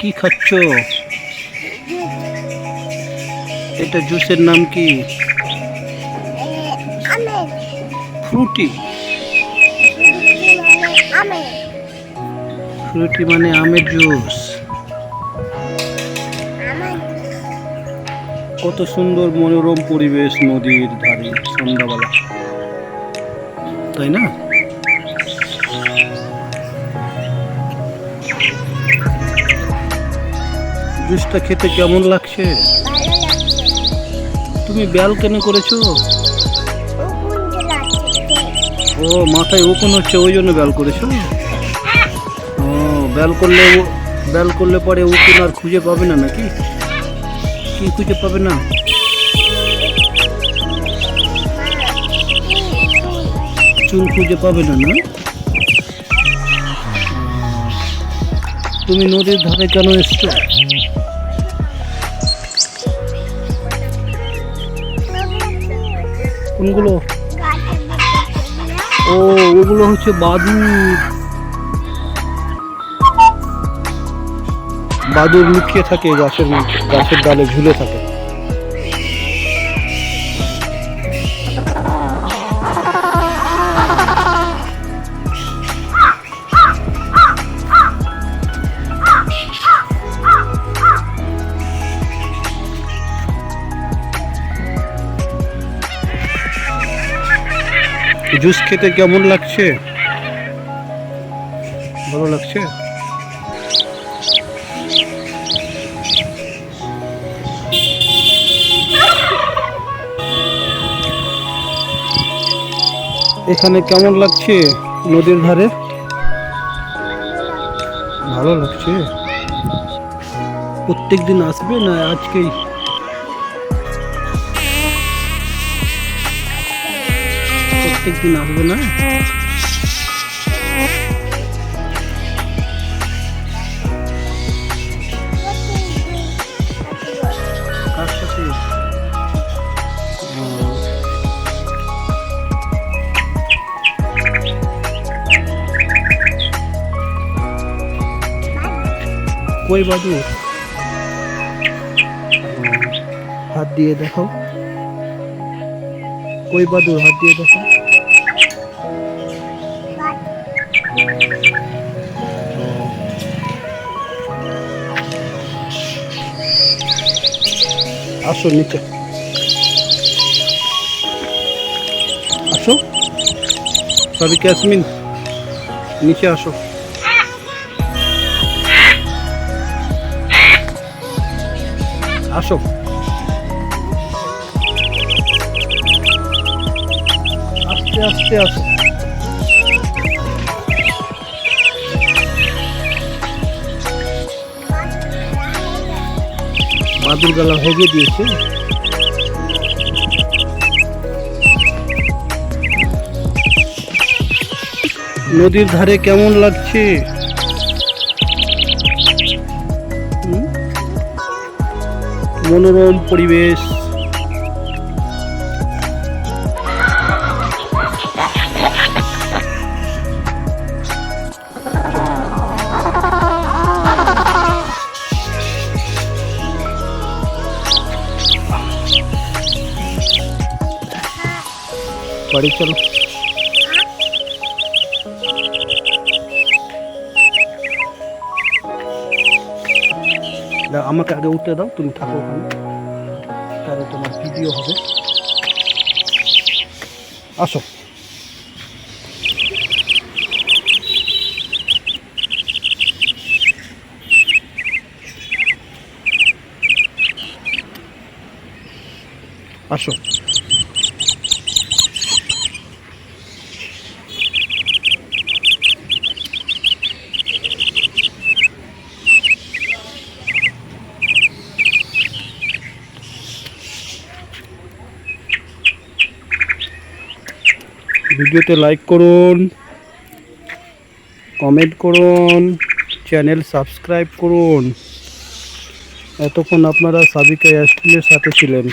কি খাচ্ছ? এটা জুসের নাম কি? ফ্রুটি। ফ্রুটি মানে আমের জুস। কত সুন্দর মনোরম পরিবেশ নদীর ধারে সন্ধ্যাবেলা। তাই না? জুসটা খেতে কেমন লাগছে? তুমি ব্যাল কেন করেছ? ও, মাথায় ওপেন হচ্ছে, ওই জন্য ব্যাল করেছ? ও ব্যাল করলে ব্যাল করলে পরে উকুন আর খুঁজে পাবে না নাকি? কি খুঁজে পাবে না? চুল খুঁজে পাবে না না? তুমি নদীর ধারে কেন এসছো? কোনগুলো? ও ওগুলো হচ্ছে বাদুর বাদুর লুকিয়ে থাকে গাছের গাছের ডালে ঝুলে থাকে। জুস খেতে কেমন লাগছে? ভালো লাগছে? এখানে কেমন লাগছে নদীর ধারে? ভালো লাগছে। প্রত্যেক দিন আসবে না আজকেই? প্রত্যেক দিন আসবে না। কই বাদু হাত দিয়ে দেখো কই বাদুর হাত দিয়ে দেখো আসো নিচে। আসো। সরি ক্যাসমিন নিচে আসো। আসো। আস্তে আস্তে আসো। বাদুর গলা হেগে দিয়েছে। নদীর ধারে কেমন লাগছে? মনোরম পরিবেশ। বাড়ি, চলো। আমাকে আগে উঠতে দাও, তুমি থাকো ওখানে। তাহলে তোমার ভিডিও হবে। আসো। আসো। ভিডিওতে লাইক করুন কমেন্ট করুন চ্যানেল সাবস্ক্রাইব করুন। এতক্ষণ আপনারা সাবিকা অ্যাস্টিনের সাথে ছিলেন।